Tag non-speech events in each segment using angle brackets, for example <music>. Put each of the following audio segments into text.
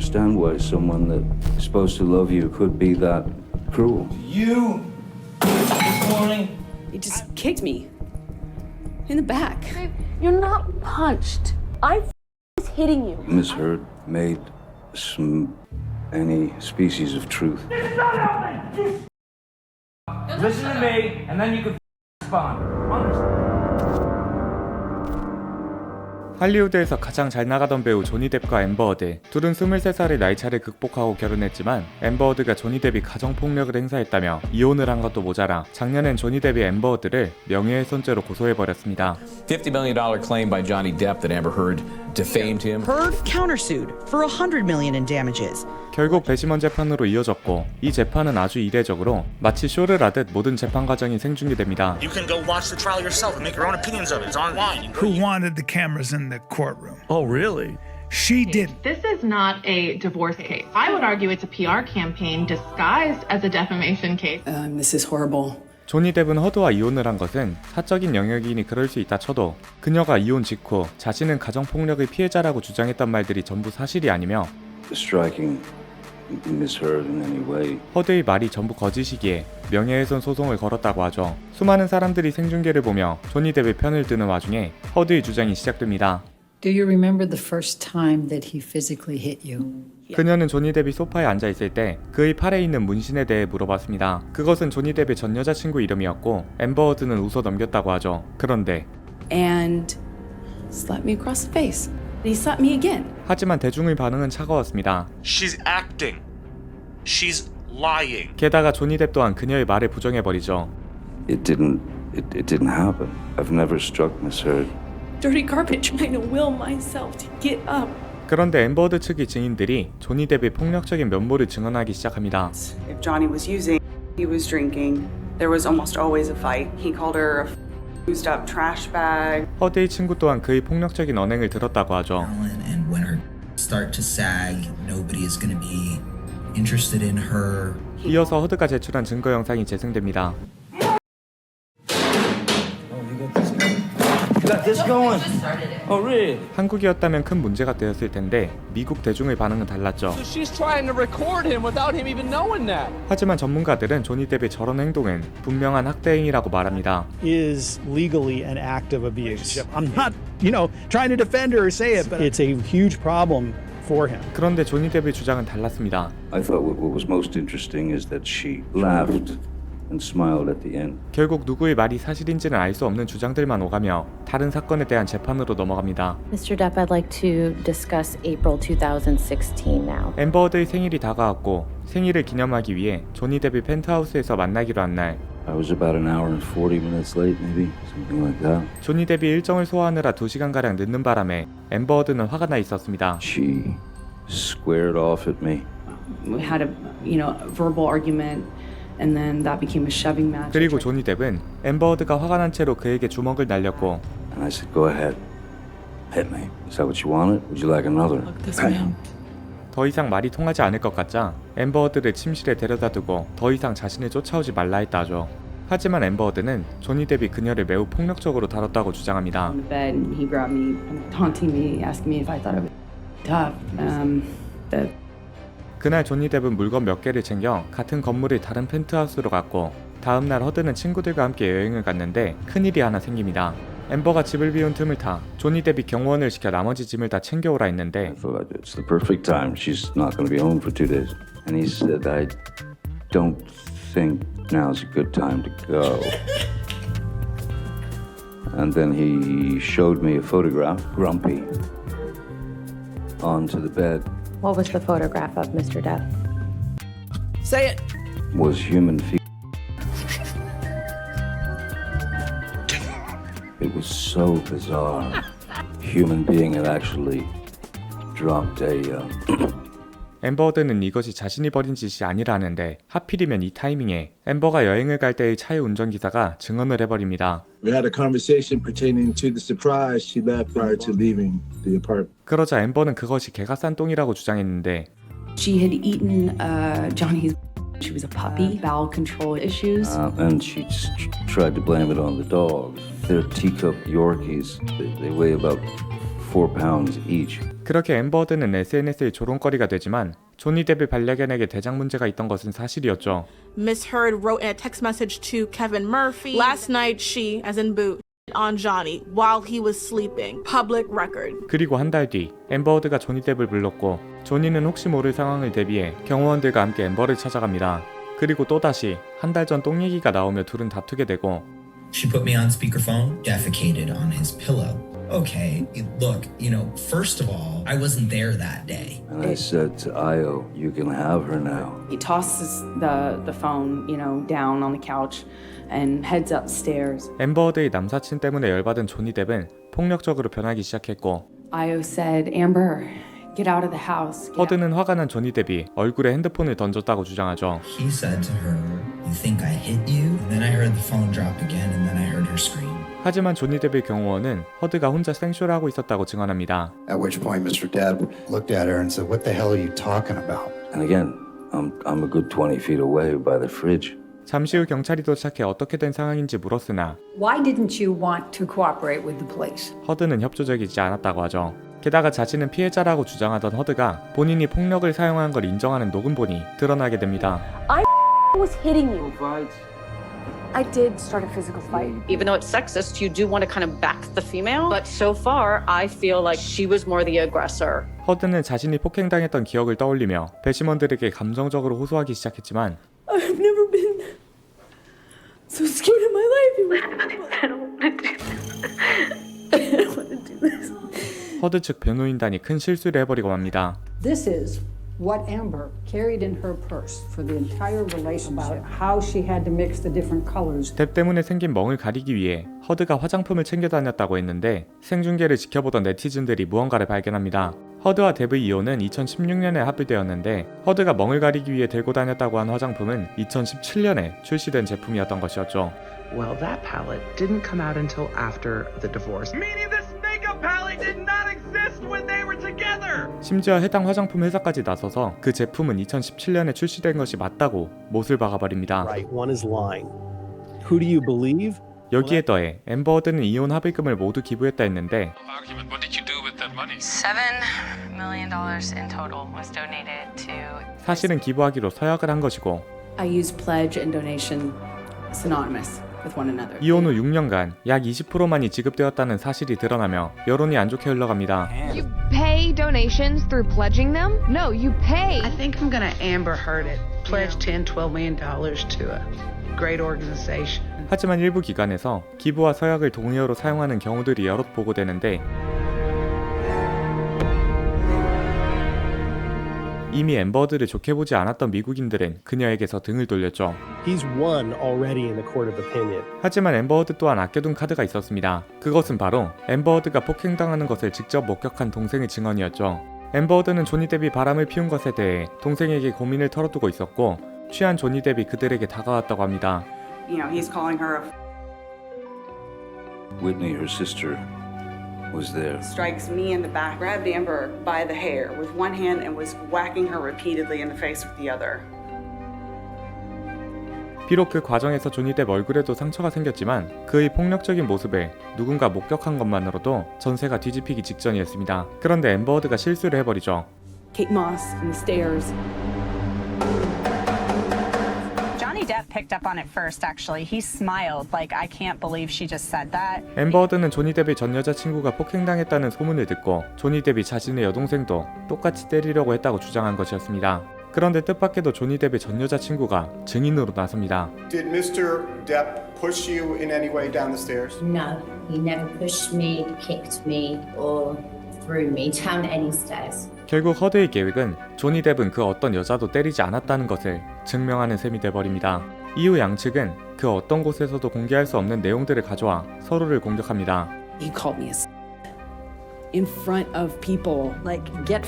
understand why someone that's supposed to love you could be that cruel. You this morning. He just kicked me in the back. You're not punched. I was hitting you. Miss Heard made some any species of truth. This not happen! Listen to me, and then you can respond. Understand? 할리우드에서 가장 잘 나가던 배우 조니 뎁과 엠버 어드 둘은 23살의 나이차를 극복하고 결혼했지만 엠버 어드가 조니 뎁이 가정폭력을 행사했다며 이혼을 한 것도 모자라 작년엔 조니 뎁이 엠버 어드를 명예훼손죄로 고소해버렸습니다. $50 million claim by Johnny Depp that Amber Heard defamed him. Heard countersued for 100 million in damages. 결국 배심원 재판으로 이어졌고 이 재판은 아주 이례적으로 마치 쇼를 하듯 모든 재판 과정이 생중계됩니다. You can go watch the trial yourself and make your own opinions of it. It's online. Who wanted the cameras in the courtroom. Oh, really? She didn't. This is not a divorce case. I would argue it's a PR campaign disguised as a defamation case. Um, this is horrible. 조니 뎁은 허드와 이혼을 한 것은 사적인 영역이니 그럴 수 있다 쳐도 그녀가 이혼 직후 자신은 가정폭력의 피해자라고 주장했던 말들이 전부 사실이 아니며 Striking Miss Heard in any way. 허드의 말이 전부 거짓이기에 명예훼손 소송을 걸었다고 하죠. 수많은 사람들이 생중계를 보며 조니 뎁의 편을 드는 와중에 허드의 주장이 시작됩니다. Do you remember the first time that he physically hit you? 그녀는 조니 뎁이 소파에 앉아 있을 때 그의 팔에 있는 문신에 대해 물어봤습니다. 그것은 조니 뎁의 전 여자친구 이름이었고 엠버 허드는 웃어 넘겼다고 하죠. 그런데 And slapped me across the face. He slapped me again. 하지만 대중의 반응은 차가웠습니다. She's acting. She's lying. 게다가 조니 뎁 또한 그녀의 말을 부정해 버리죠. It didn't. It, it didn't happen. I've never struck Miss Heard. Dirty carpet trying to will myself to get up. 그런데 엠버 허드 측의 증인들이 조니 뎁의 폭력적인 면모를 증언하기 시작합니다. If Johnny was using, he was drinking. There was almost always a fight. He called her a 허드의 친구 또한 그의 폭력적인 언행을 들었다고 하죠. 이어서 허드가 제출한 증거 영상이 재생됩니다. Got this going? Oh, really? 한국이었다면 큰 문제가 되었을 텐데 미국 대중의 반응은 달랐죠. She's trying to record him without him even knowing that. 하지만 전문가들은 조니 뎁의 저런 행동은 분명한 학대 행위라고 말합니다. Is legally an act of abuse. I'm not, you know, trying to defend her or say it, but it's a huge problem for him. 그런데 조니 뎁의 주장은 달랐습니다. I thought what was most interesting is that she laughed and smiled at the end. 결국 누구의 말이 사실인지는 알 수 없는 주장들만 오가며 다른 사건에 대한 재판으로 넘어갑니다. Mr. Depp, I'd like to discuss April 2016 now. 엠버 허드의 생일이 다가왔고 생일을 기념하기 위해 조니 뎁이 펜트하우스에서 만나기로 한 날 I was about an hour and 40 minutes late, maybe something like that. 조니 뎁이 일정을 소화하느라 2시간 가량 늦는 바람에 엠버 허드는 화가 나 있었습니다. She squared off at me. We had a, you know, a verbal argument, and then that became a shoving match. 그리고 조니 뎁은 엠버 허드가 화가 난 채로 그에게 주먹을 날렸고 And I said, Go ahead. Hit me. Is that what you wanted? Would you like another? This man. 더 이상 말이 통하지 않을 것 같자 엠버 허드를 침실에 데려다 두고 더 이상 자신을 쫓아오지 말라 했다죠. 하지만 엠버 허드는 조니 뎁이 그녀를 매우 폭력적으로 다뤘다고 주장합니다. On the bed, and he grabbed me, taunting me, asking me if I thought I was tough. Um, that 그날 조니 뎁은 물건 몇 개를 챙겨 같은 건물의 다른 펜트하우스로 갔고 다음 날 허드는 친구들과 함께 여행을 갔는데 큰일이 하나 생깁니다. 엠버가 집을 비운 틈을 타 조니 뎁이 경호원을 시켜 나머지 짐을 다 챙겨오라 했는데. And then he showed me a photograph, grumpy, onto the bed What was the photograph of Mr. Depp? Say it. was human feet. It was so bizarre. Human being had actually dropped a. Uh, 엠버 허드는 이것이 자신이 벌인 짓이 아니라는데 하필이면 이 타이밍에 엠버가 여행을 갈 때의 차의 운전기사가 증언을 해버립니다. We had a conversation pertaining to the surprise she left prior to leaving the apartment. 그러자 엠버는 그것이 개가 싼 똥이라고 주장했는데 she had eaten uh, Johnny's. She was a puppy, bowel control issues. uh, and she s- tried to blame it on the dogs. They're teacup Yorkies. They, they weigh about four pounds each. 그렇게 엠버드는 SNS의 조롱거리가 되지만 조니 뎁의 반려견에게 대장 문제가 있던 것은 사실이었죠. Miss Heard wrote a text message to Kevin Murphy. Last night, she, as in Boot, on Johnny while he was sleeping. Public record. 그리고 한 달뒤 엠버드가 조니 뎁을 불렀고 조니는 혹시 모를 상황을 대비해 경호원들과 함께 엠버를 찾아갑니다. 그리고 또다시 한 달 전 똥 얘기가 나오며 둘은 다투게 되고 She put me on speakerphone, defecated on his pillow. Okay, look, you know, first of all, I wasn't there that day. And I said to Io, you can have her now. He tosses the, the phone, you know, down on the couch and heads upstairs. 엠버드의 남사친 때문에 열받은 조니 뎁은 폭력적으로 변하기 시작했고 Io said, Amber, get out of the house. Get out." 허드는 화가 난 조니 뎁이 얼굴에 핸드폰을 던졌다고 주장하죠. He said to her, You think I hit you? And then I heard the phone drop again, and then I heard her scream. 하지만 조니 뎁의 경호원은 허드가 혼자 생쇼를 하고 있었다고 증언합니다. At which point, Mr. Dad looked at her and said, What the hell are you talking about? And again, I'm, I'm a good 20 feet away by the fridge. 잠시 후 경찰이 도착해 어떻게 된 상황인지 물었으나 Why didn't you want to cooperate with the police? 허드는 협조적이지 않았다고 하죠. 게다가 자신은 피해자라고 주장하던 허드가 본인이 폭력을 사용한 걸 인정하는 녹음본이 드러나게 됩니다. I was hitting you. I did start a physical fight. Even though it's sexist, you do want to kind of back the female. But so far, I feel like she was more the aggressor. 허드는 자신이 폭행당했던 기억을 떠올리며 배심원들에게 감정적으로 호소하기 시작했지만 I've never been so scared in my life. I don't want to do this. I <laughs> don't want to do this. 허드 측 변호인단이 큰 실수를 해버리고 맙니다. This is what Amber carried in her purse for the entire relationship about how she had to mix the different colors. 뎁 때문에 생긴 멍을 가리기 위해 허드가 화장품을 챙겨 다녔다고 했는데 생중계를 지켜보던 네티즌들이 무언가를 발견합니다. 허드와 뎁의 이혼은 2016년에 합의되었는데 허드가 멍을 가리기 위해 들고 다녔다고 한 화장품은 2017년에 출시된 제품이었던 것이었죠. Well, that palette didn't come out until after the divorce. Meaning this 심지어 해당 화장품 회사까지 나서서 그 제품은 2017년에 출시된 것이 맞다고 못을 박아버립니다. Right, one is lying. Who do you believe? 여기에 더해 엠버드는 이혼 합의금을 모두 기부했다 했는데 What did you do with that money? Seven million dollars in total was donated to 사실은 기부하기로 서약을 한 것이고 이혼 후 6년간 약 20%만이 지급되었다는 사실이 드러나며 여론이 안 좋게 흘러갑니다. You pay donations through pledging them? No, you pay. I think I'm gonna Amber Heard it. Pledge 10, 12 million dollars to a great organization. 하지만 일부 기관에서 기부와 서약을 동의어로 사용하는 경우들이 여럿 보고되는데 이미 엠버드를 좋게 보지 않았던 미국인들은 그녀에게서 등을 돌렸죠. He's won already in the court of opinion. 하지만 엠버워드 또한 아껴둔 카드가 있었습니다. 그것은 바로 엠버워드가 폭행당하는 것을 직접 목격한 동생의 증언이었죠. 엠버워드는 조니 뎁이 바람을 피운 것에 대해 동생에게 고민을 털어두고 있었고 취한 조니 뎁이 그들에게 다가왔다고 합니다. You know, was there. strikes me in the back, grabbed Amber by the hair with one hand and was whacking her repeatedly in the face with the other. 비록 그 과정에서 조니 뎁 얼굴에도 상처가 생겼지만 그의 폭력적인 모습을 누군가 목격한 것만으로도 전세가 뒤집히기 직전이었습니다. 그런데 엠버워드가 실수를 해버리죠. Kate Moss in the stairs. Picked up on it first, actually. He smiled, like, I can't believe she just said that. 엠버워드는 조니 뎁의 전 여자친구가 폭행당했다는 소문을 듣고 조니 뎁이 자신의 여동생도 똑같이 때리려고 했다고 주장한 것이었습니다. 그런데 뜻밖에도 조니 뎁의 전 여자친구가 증인으로 나섭니다. Did Mr. Depp push you in any way down the stairs? No, he never pushed me, kicked me, or threw me down any stairs. 결국 허드의 계획은 조니 뎁은 그 어떤 여자도 때리지 않았다는 것을 증명하는 셈이 돼버립니다. 이후 양측은 그 어떤 곳에서도 공개할 수 없는 내용들을 가져와 서로를 공격합니다. He called me a s- in front of people. Like, get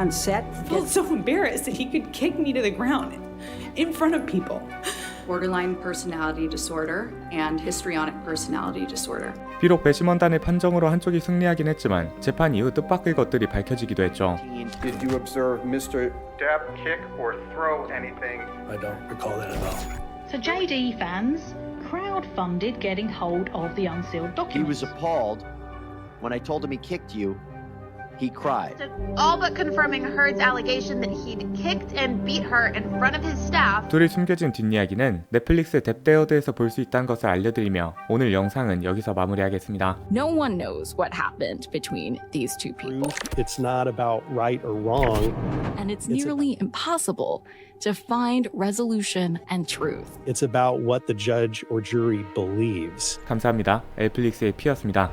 on set? I felt so embarrassed that he could kick me to the ground in front of people. borderline personality disorder and histrionic personality disorder. 비록 배심원단의 판정으로 한쪽이 승리하긴 했지만 재판 이후 뜻밖의 것들이 밝혀지기도 했죠. Did you observe Mr. Depp kick or throw anything? I don't recall that at all. So JD fans crowdfunded getting hold of the unsealed document. He was appalled when I told him he kicked you he cried. All but confirming Heard's allegation that he'd kicked and beat her in front of his staff. 둘이 숨겨진 뒷이야기는 넷플릭스 뎁데어드에서 볼 수 있다는 것을 알려드리며 오늘 영상은 여기서 마무리하겠습니다. No one knows what happened between these two people. It's not about right or wrong. And it's nearly impossible to find resolution and truth. It's about what the judge or jury believes. 감사합니다. 엘플릭스의 피였습니다.